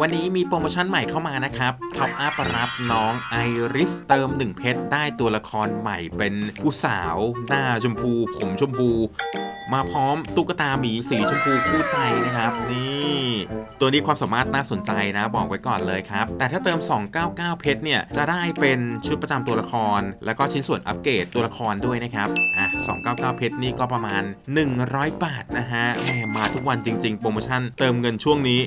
วันนี้มีโปรโมชั่นใหม่เข้ามานะครับท็อปอัพรับน้องไอริสเติม 1 เพชรได้ตัวละครใหม่เป็นผู้สาว หน้าชมพู ผมชมพู มาพร้อมตุ๊กตาหมีสีชมพูคู่ใจนะครับ นี่ตัวนี้ความสามารถน่าสนใจนะ บอกไว้ก่อนเลยครับ แต่ถ้าเติม 299 เพชรเนี่ย จะได้เป็นชุดประจำตัวละคร แล้วก็ชิ้นส่วนอัปเกรดตัวละครด้วยนะครับ อะ 299 เพชรนี่ก็ประมาณ 100 บาทนะฮะแหมมาทุกวันจริง ๆ โปรโมชั่นเติมเงินช่วงนี้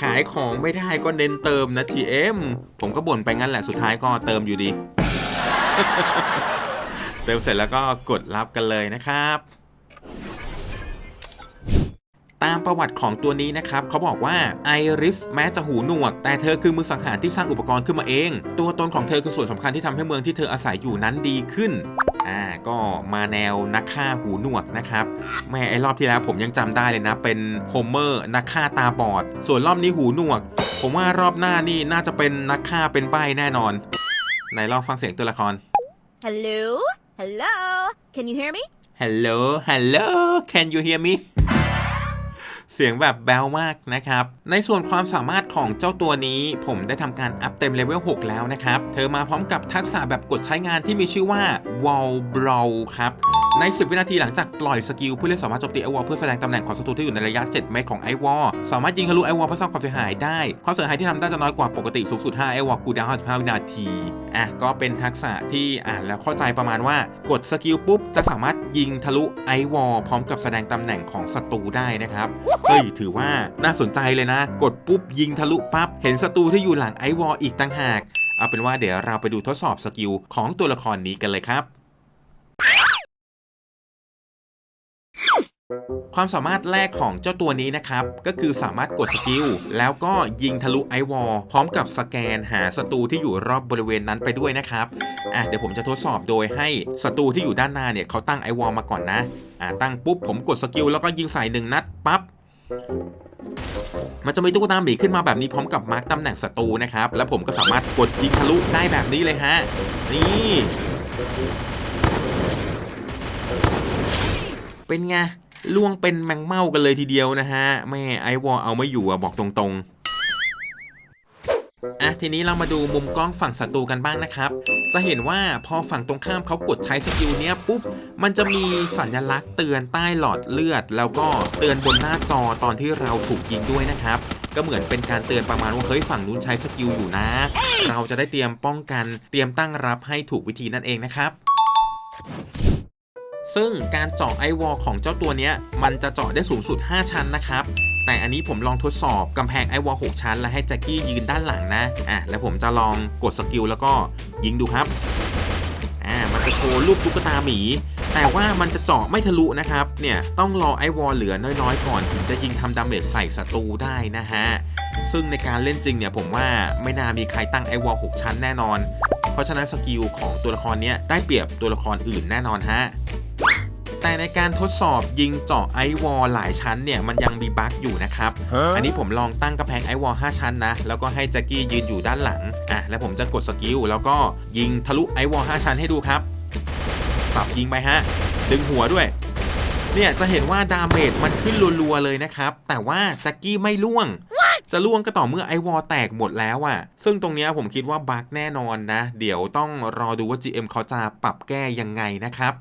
ขายของไม่ได้ก็เน้นเติมนะ TM ผมก็บ่นไปงั้นแหละสุดท้ายก็เติมอยู่ดี เติมเสร็จแล้วก็กดรับกันเลยนะครับตามประวัติของตัวนี้นะครับเขาบอกว่าไอริสแม้จะหูหนวก แต่เธอคือมือสังหารที่สร้างอุปกรณ์ขึ้นมาเอง ตัวตนของเธอคือส่วนสำคัญที่ทำให้เมืองที่เธออาศัยอยู่นั้นดีขึ้น อ่าก็มาแนวนักฆ่าหูหนวกนะครับแม่ไอรอบที่แล้วผมยังจำได้เลยนะ เป็นโฮเมอร์นักฆ่าตาบอด ส่วนรอบนี้หูหนวก ผมว่ารอบหน้านี่น่าจะเป็นนักฆ่าเป็นใบแน่นอนไหนลองฟังเสียงตัวละคร Hello? Hello? Can you hear me? Hello Hello Can you hear me เสียงแบบแบวมากนะครับ ในส่วนความสามารถของเจ้าตัวนี้ ผมได้ทำการอัพเต็มเลเวล 6 แล้วนะครับ เธอมาพร้อมกับทักษะแบบกดใช้งานที่มีชื่อว่า Wall Blow ครับใน 10 วินาทีหลังจากปล่อยสกิลผู้เล่นสามารถโจมตีไอวอลเพื่อแสดงตำแหน่งของศัตรูที่อยู่ในระยะ 7 เมตรของไอวอลสามารถยิงทะลุไอวอลเพื่อสร้างความเสียหายได้ ความเสียหายที่ทำได้จะน้อยกว่าปกติสูงสุด5ไอวอลกูดาวน์55วินาที อะก็เป็นทักษะที่อ่านแล้วเข้าใจประมาณว่ากดสกิลปุ๊บ จะสามารถยิงทะลุไอวอลพร้อมกับแสดงตำแหน่งของศัตรูได้นะครับเฮ้ยถือว่าน่าสนใจเลยนะ กดปุ๊บยิงทะลุปั๊บ เห็นศัตรูที่อยู่หลังไอวอลอีกต่างหาก เอาเป็นว่าเดี๋ยวเราไปดูทดสอบสกิลของตัวละครนี้กันเลยครับ ความสามารถแรกของเจ้าตัวนี้นะครับ ก็คือสามารถกดสกิล แล้วก็ยิงทะลุไอวอลพร้อมกับสแกนหาศัตรูที่อยู่รอบบริเวณนั้นไปด้วยนะครับอะเดี๋ยวผมจะทดสอบโดยให้ศัตรูที่อยู่ด้านหน้าเนี่ยเขาตั้งไอวอลมาก่อนนะอะตั้งปุ๊บผมกดสกิลแล้วก็ยิงใส่หนึ่งนัดปั๊บมันจะมีตุ๊กตาหมีขึ้นมาแบบนี้พร้อมกับมาร์กตำแหน่งศัตรูนะครับ แล้วผมก็สามารถกดยิงทะลุได้แบบนี้เลยฮะ นี่ เป็นไง ล่วงเป็นแมงเม่ากันเลยทีเดียวนะฮะแม่ไอวอลเอาไม่อยู่อะบอกตรงๆอะทีนี้เรามาดูมุมกล้องฝั่งศัตรูกันบ้างนะครับ จะเห็นว่าพอฝั่งตรงข้ามเขากดใช้สกิลเนี้ยปุ๊บ มันจะมีสัญลักษณ์เตือนใต้หลอดเลือด แล้วก็เตือนบนหน้าจอตอนที่เราถูกยิงด้วยนะครับ ก็เหมือนเป็นการเตือนประมาณว่าเฮ้ยฝั่งนู้นใช้สกิลอยู่นะ เราจะได้เตรียมป้องกัน เตรียมตั้งรับให้ถูกวิธีนั่นเองนะครับ ซึ่งการเจาะไอวอลของเจ้าตัวนี้มันจะเจาะได้สูงสุด 5 ชั้นนะครับ แต่อันนี้ผมลองทดสอบกำแพงไอวอล6ชั้น และให้แจ็คกี้ยืนด้านหลังนะอะแล้วผมจะลองกดสกิลแล้วก็ยิงดูครับอ่ามันจะโชว์รูปตุ๊กตาหมี แต่ว่ามันจะเจาะไม่ทะลุนะครับ เนี่ยต้องรอไอวอลเหลือน้อยๆ ก่อนถึงจะยิงทำดาเมจใส่ศัตรูได้นะฮะซึ่งในการเล่นจริงเนี่ยผมว่าไม่น่ามีใครตั้งไอวอล6ชั้นแน่นอน เพราะฉะนั้นสกิลของตัวละครนี้ได้เปรียบตัวละครอื่นแน่นอนฮะ แต่ในการทดสอบยิงเจาะไอวอลหลายชั้นเนี่ยมันยังมีบั๊กอยู่นะครับ อันนี้ผมลองตั้งกระแพงไอวอล5ชั้นนะ แล้วก็ให้แจ็คกี้ยืนอยู่ด้านหลังอะแล้วผมจะกดสกิลแล้วก็ยิงทะลุไอวอล5ชั้นให้ดูครับ สับยิงไปฮะ ดึงหัวด้วย เนี่ยจะเห็นว่าดาเมจมันขึ้นรัวๆเลยนะครับ แต่ว่าแจ็คกี้ไม่ล่วงจะล่วงก็ต่อเมื่อไอวอลแตกหมดแล้วอะ่ะซึ่งตรงเนี้ยผมคิดว่าบั๊กแน่นอนนะ เดี๋ยวต้องรอดูว่า GM เขาจะปรับแก้ยังไงนะครับ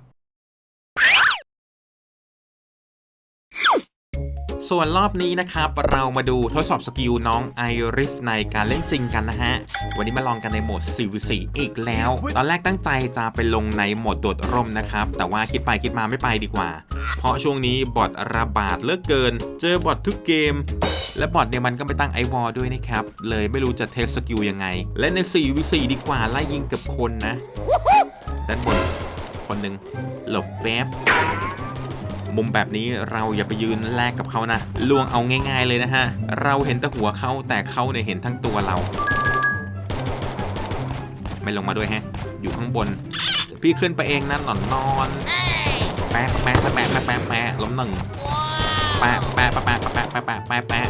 ส่วนรอบนี้นะครับ เรามาดูทดสอบสกิลน้องไอริสในการเล่นจริงกันนะฮะ วันนี้มาลองกันในโหมด CVC อีกแล้ว ตอนแรกตั้งใจจะไปลงในโหมดโดดร่มนะครับ แต่ว่าคิดไปคิดมาไม่ไปดีกว่า เพราะช่วงนี้บอทระบาดเลือกเกิน เจอบอททุกเกม และบอทเนี่ยมันก็ไปตั้งไอวอลด้วยนะครับ เลยไม่รู้จะเทสสกิลยังไง และใน 4v4 ดีกว่าไล่ยิงกับคนนะด้านบนคนหนึ่งหลบแป๊บ มุมแบบนี้เราอย่าไปยืนแลกกับเขานะลวงเอาง่ายๆเลยนะฮะ เราเห็นแต่หัวเขาแต่เขาเนี่ยเห็นทั้งตัวเรา ไม่ลงมาด้วยแฮะ อยู่ข้างบน พี่ขึ้นไปเองนะหนอนนอนแปะแปะแปะแปะแปะแปะล้มหนึ่งแปะแปะแปะแปะแปะแปะแปะแปะ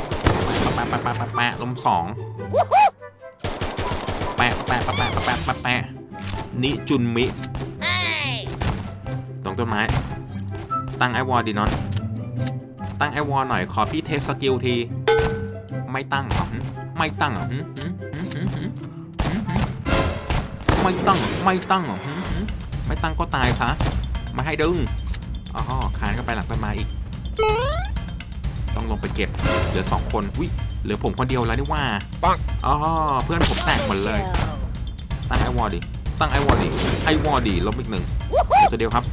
แปะแปะแปะแปะแปะล้มสองแปะแปะแปะแปะแปะแปะแปะนิจุนมิตรงต้นไม้ ตั้งไอวอลดีนอน ตั้งไอวอลหน่อยขอพี่เทสสกิลที ไม่ตั้งหรอไม่ตั้งหรอไม่ตั้งไม่ตั้งหรอไม่ตั้งก็ตายซะม่ให้ดึงอ๋อคานเข้าไปหลังต้นไม้อีก ต้องลงไปเก็บ เหลือสองคนอุ้ยเหลือผมคนเดียวแล้วนี่ว่าปังอ๋อเพื่อนผมแตกหมดเลย ตั้งไอวอร์ดิ ตั้งไอวอร์ดิ ไอวอร์ดิลบอีกหนึ่งเหลือตัวเดียวครับ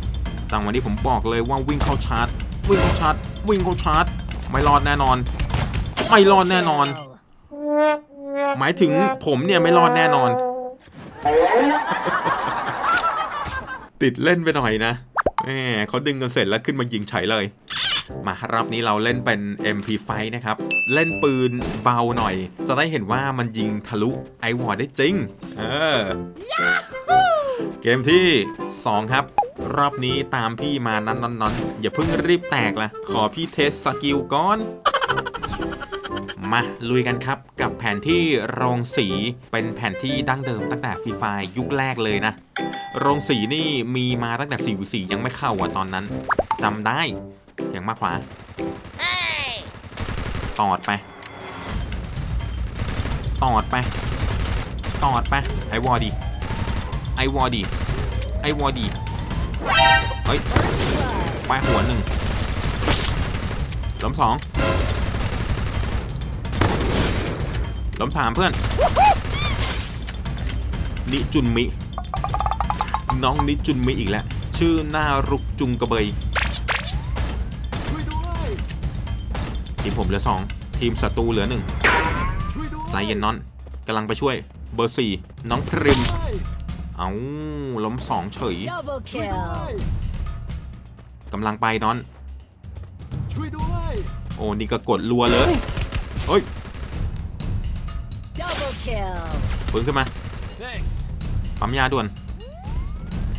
ตั้งวันนี้ผมบอกเลยว่าวิ่งเข้าชาร์จ วิ่งเข้าชาร์จ วิ่งเข้าชาร์จ ไม่รอดแน่นอน ไม่รอดแน่นอน หมายถึงผมเนี่ยไม่รอดแน่นอน ติดเล่นไปหน่อยนะแหมเขาดึงกันเสร็จแล้วขึ้นมายิงเฉยเลย มารอบนี้เราเล่นเป็น MP5 นะครับ เล่นปืนเบาหน่อย จะได้เห็นว่ามันยิงทะลุไอวอร์ได้จริง เออ เกมที่ 2 ครับ รอบนี้ตามพี่มานั้นนอนๆอย่าเพิ่งรีบแตกละขอพี่เทสสกิลก่อน มาลุยกันครับกับแผนที่โรงสีเป็นแผนที่ดั้งเดิมตั้งแต่ฟรีไฟยุคแรกเลยนะ โรงสีนี่มีมาตั้งแต่ 4v4 ยังไม่เข้าอะตอนนั้นจำได้ เสียงมากขวาตอดไป ตอดไป ตอดไป ไอวอร์ดี ไอวอร์ดี ไอวอร์ดี เฮ้ยไปหัวหนึ่งล้มสองล้มสามเพื่อน นิจุนมิ น้องนิจุนมิอีกแล้ว ชื่อน่ารุกจุงกระเบยช่วยด้วยทีมผมเหลือ2ทีมศัตรูเหลือ1ช่วยด้วยใจเย็นน้อนกำลังไปช่วย เบอร์4น้องพริม เอาล้มสองเฉย Double ช่วยด้ว kill. ยกำลังไปน้อน ช่วยด้วย โอ้ นี่ก็กดรัวเลยเฮ้ย Double kill. ปืนขึ้นมา thanks ปั๊มยาด่วน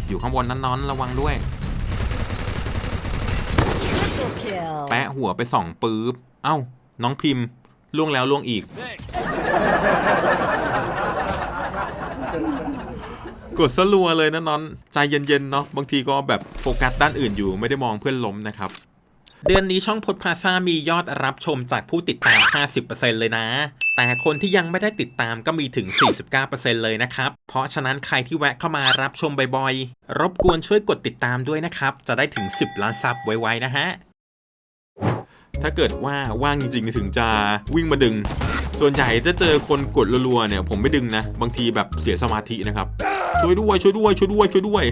อยู่ข้างบนนั้นน้อนระวังด้วย Triple kill. แปะหัวไปสองปื๊บ เอ้า น้องพิมพ์ล่วงแล้วล่วงอีก thanks กดสลัวเลยนะน้อนใจเย็นๆเนาะบางทีก็แบบโฟกัสด้านอื่นอยู่ไม่ได้มองเพื่อนล้มนะครับเดือนนี้ช่องพดพาซามียอดรับชมจากผู้ติดตาม 50%เลยนะ แต่คนที่ยังไม่ได้ติดตามก็มีถึง 49%เลยนะครับ เพราะฉะนั้นใครที่แวะเข้ามารับชมบ่อยๆ รบกวนช่วยกดติดตามด้วยนะครับ จะได้ถึง 10 ล้านซับไวๆนะฮะ ถ้าเกิดว่าว่างจริงๆ ถึงจะวิ่งมาดึง ส่วนใหญ่ถ้าเจอคนกดรัวๆเนี่ยผมไม่ดึงนะ บางทีแบบเสียสมาธินะครับ ช่วยด้วยช่วยด้วยช่วยด้วยช่วยด้วย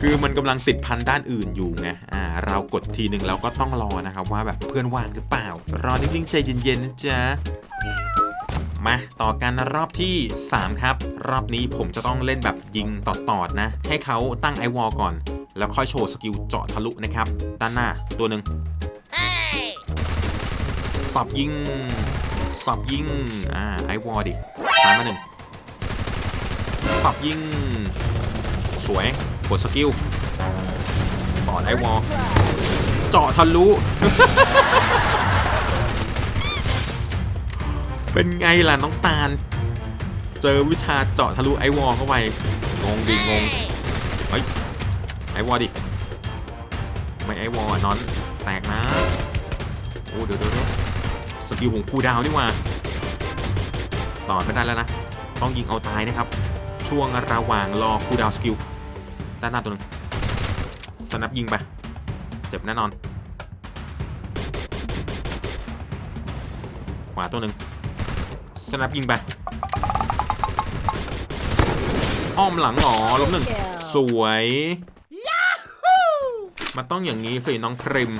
คือมันกำลังติดพันด้านอื่นอยู่ไงอ่าเรากดทีหนึ่งเราก็ต้องรอนะครับว่าแบบเพื่อนว่างหรือเปล่า รอนิ่งๆใจเย็นๆนะจ๊ะมาต่อกันรอบที่ 3 ครับ รอบนี้ผมจะต้องเล่นแบบยิงต่อๆนะ ให้เขาตั้งไอวอลก่อน แล้วค่อยโชว์สกิลเจาะทะลุนะครับ ด้านหน้าตัวหนึ่ง สับยิง สับยิง อ่าไอวอลดิตามมาหนึ่งสับยิง สวยกดสกิลต่อไอวอลเจาะทะลุ เป็นไงล่ะน้องตาล เจอวิชาเจาะทะลุไอวอลเข้าไป งงดิงงเฮ้ยไอวอลดิ ไม่ไอวอลนอนแตกนะ โอ้เดี๋ยวเดี๋ยวเดี๋ยว สกิลของครูดาวนี่หว่า ต่อไม่ได้แล้วนะ ต้องยิงเอาตายนะครับ ช่วงระหว่างรอครูดาวสกิล ด้านหน้าตัวหนึงสนับยิงไป เจ็บแน่นอน ขวาตัวหนึ่งสนับยิงไป อ้อมหลังหรอล้มหนึ่ง สวย มันต้องอย่างนี้สิน้องพริม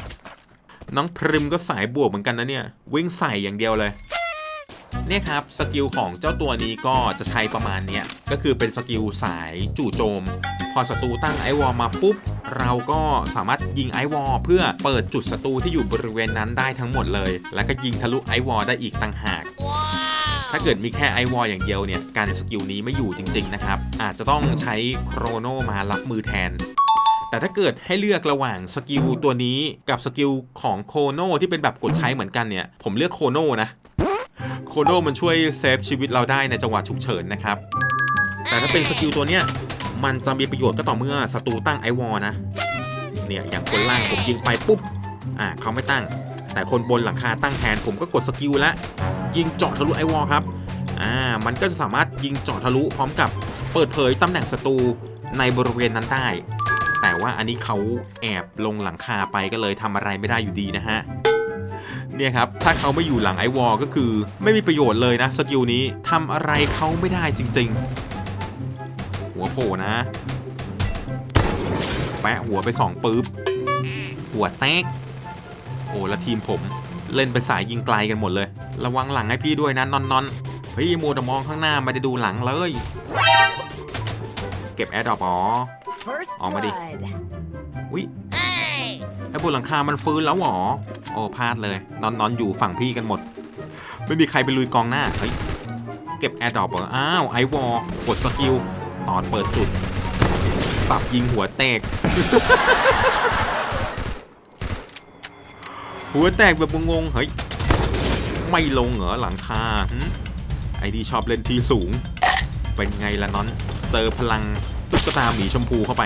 น้องพริมก็สายบวกเหมือนกันนะเนี่ย วิ่งใส่อย่างเดียวเลยเนี่ยครับสกิลของเจ้าตัวนี้ก็จะใช้ประมาณเนี้ยก็คือเป็นสกิลสายจู่โจม พอศัตรูตั้งไอวอลมาปุ๊บ เราก็สามารถยิงไอวอลเพื่อเปิดจุดศัตรูที่อยู่บริเวณนั้นได้ทั้งหมดเลย แล้วก็ยิงทะลุไอวอลได้อีกต่างหาก ถ้าเกิดมีแค่ไอวอลอย่างเดียวเนี่ย การสกิลนี้ไม่อยู่จริง ๆ นะครับ อาจจะต้องใช้โครโนมารับมือแทน แต่ถ้าเกิดให้เลือกระหว่างสกิลตัวนี้กับสกิลของโคโนที่เป็นแบบกดใช้เหมือนกันเนี่ย ผมเลือกโคโนนะ โคโนมันช่วยเซฟชีวิตเราได้ในจังหวะฉุกเฉินนะครับ แต่ถ้าเป็นสกิลตัวเนี้ยมันจะมีประโยชน์ก็ต่อเมื่อศัตรูตั้งไอวอลนะ เนี่ยอย่างคนล่างผมยิงไปปุ๊บ อ่าเขาไม่ตั้ง แต่คนบนหลังคาตั้งแทนผมก็กดสกิลล้วยิงเจาะทะลุไอวอลครับ อ่า มันก็จะสามารถยิงเจาะทะลุพร้อมกับเปิดเผยตำแหน่งศัตรูในบริเวณนั้นได้ แต่ว่าอันนี้เขาแอบลงหลังคาไปก็เลยทำอะไรไม่ได้อยู่ดีนะฮะเนี่ยครับ ถ้าเขาไม่อยู่หลังไอวอลก็คือ ไม่มีประโยชน์เลยนะสกิลนี้ทำอะไรเขาไม่ได้จริง ๆ หัวโผล่นะ แปะหัวไปสองปื๊บ หัวแตก โอ้แล้วทีมผมเล่นเป็นสายยิงไกลกันหมดเลย ระวังหลังให้พี่ด้วยนะนอนนอนพี่มัวแต่มองข้างหน้าไม่ได้ดูหลังเลย เก็บแอร์ดรอปอ๋อ First Oh, buddy. blood. อุ๊ยไอ้บนหลังคา มันฟื้นแล้วเหรอ โอ้พลาดเลย นอนนอนอยู่ฝั่งพี่กันหมด ไม่มีใครไปลุยกองหน้า เฮ้ย เก็บแอร์ดรอปเหรอ อ้าว ไอวอลกดสกิล ตอนเปิดจุด สับยิงหัวแตก หัวแตกแบบงงๆเฮ้ย ไม่ลงเหรอหลังคาหึไอดีชอบเล่นที่สูง เป็นไงล่ะนอน เจอพลัง ตุ๊กตาหมีชมพูเข้าไป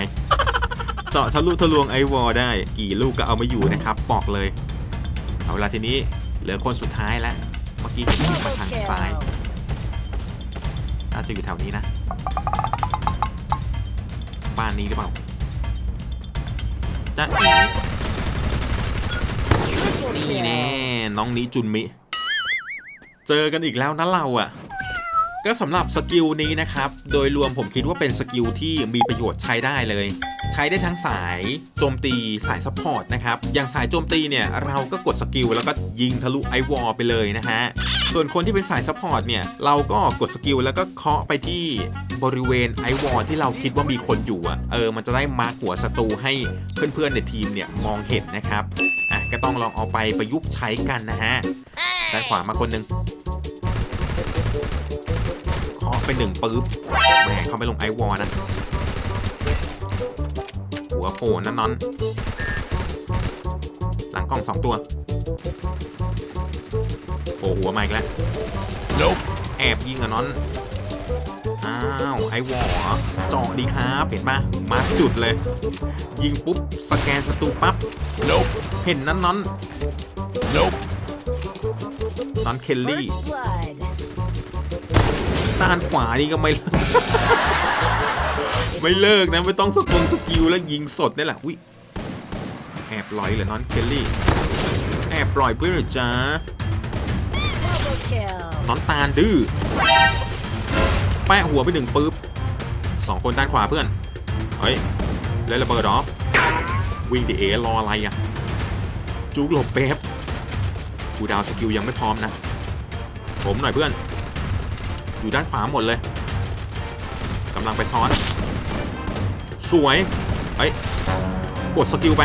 เจาะทะลุทะลวงไอวอลได้ กี่ลูกก็เอาไม่อยู่นะครับบอกเลย เอาละทีนี้เหลือคนสุดท้ายแล้วเมื่อกี้เห็นวิ่งมาทางซ้ายน่าจะอยู่แถวนี้นะ บ้านนี้หรือเปล่าจ้าเอ๋นี่แน่น้องนี้จุนมิ เจอกันอีกแล้วนะเราอะ ก็สำหรับสกิลนี้นะครับ โดยรวมผมคิดว่าเป็นสกิลที่มีประโยชน์ใช้ได้เลย ใช้ได้ทั้งสายโจมตีสายซัพพอร์ตนะครับ อย่างสายโจมตีเนี่ย เราก็กดสกิลแล้วก็ยิงทะลุไอวอลไปเลยนะฮะ ส่วนคนที่เป็นสายซัพพอร์ตเนี่ย เราก็กดสกิลแล้วก็เคาะไปที่บริเวณไอวอลที่เราคิดว่ามีคนอยู่อะเออ มันจะได้มาร์กหัวศัตรูให้เพื่อนๆในทีมเนี่ยมองเห็นนะครับ อะก็ต้องลองเอาไปประยุกต์ใช้กันนะฮะด้านขวามาคนหนึ่ง ไปหนึ่งปื๊บแหมเขาไม่ลงไอวอลนะ หัวโผล่นั่นนอน หลังกล่องสองตัวโผล่หัวมาอีกแล้ว Nope. แอบยิงอะนอน อ้าวไอวอลเหรอเจาะดีครับเห็นปะมาร์คจุดเลย ยิงปุ๊บ สแกนศัตรูปั๊บ Nope. เห็นนั่นนอน Nope. นอนเคลลี่ First blood. ด้านขวานี่ก็ไม่ ไม่เลิกนะ ไม่ต้องสกงสกิลแล้วยิงสดนี่แหละอุ้ยแอบลอยเหรอนอนเคลลี่ แอบลอยเพื่อนเหรอจ๊ะ Double kill. น้อนตาลดื้อแปะหัวไปหนึ่งปุ๊บสองคนด้านขวาเพื่อน เฮ้ยเล่นระเบิดหรอ วิ่งดิเอรออะไรอะ จุกหลบเป๊บกูดาวสกิลยังไม่พร้อมนะ ผมหน่อยเพื่อน อยู่ด้านขวาหมดเลยกำลังไปซ้อน สวยเฮ้ยกดสกิลไป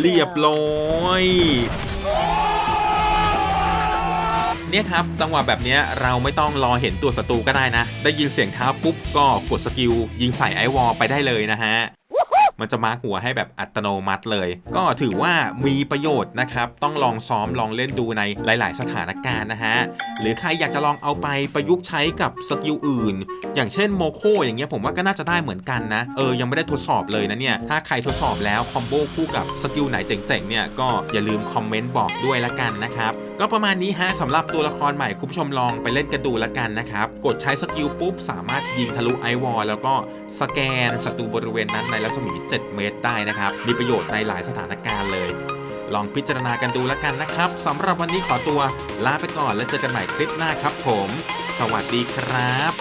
เรียบร้อยเนี่ยครับจังหวะแบบนี้เราไม่ต้องรอเห็นตัวศัตรูก็ได้นะ ได้ยินเสียงเท้าปุ๊บก็กดสกิลยิงใส่ไอวอลไปได้เลยนะฮะ มันจะมาร์คหัวให้แบบอัตโนมัติเลย ก็ถือว่ามีประโยชน์นะครับ ต้องลองซ้อมลองเล่นดูในหลาย ๆ สถานการณ์นะฮะ หรือใครอยากจะลองเอาไปประยุกต์ใช้กับสกิลอื่น อย่างเช่นโมโคอย่างเงี้ยผมว่าก็น่าจะได้เหมือนกันนะ เออ ยังไม่ได้ทดสอบเลยนะเนี่ย ถ้าใครทดสอบแล้วคอมโบคู่กับสกิลไหนเจ๋ง ๆ เนี่ย ก็อย่าลืมคอมเมนต์บอกด้วยละกันนะครับ ก็ประมาณนี้ฮะสำหรับตัวละครใหม่คุณผู้ชมลองไปเล่นกันดูละกันนะครับ กดใช้สกิลปุ๊บ สามารถยิงทะลุไอวอลแล้วก็สแกนศัตรูบริเวณนั้นในรัศมี 7 เมตรได้นะครับ มีประโยชน์ในหลายสถานการณ์เลย ลองพิจารณากันดูละกันนะครับสำหรับวันนี้ขอตัวลาไปก่อนแล้วเจอกันใหม่คลิปหน้าครับผม สวัสดีครับ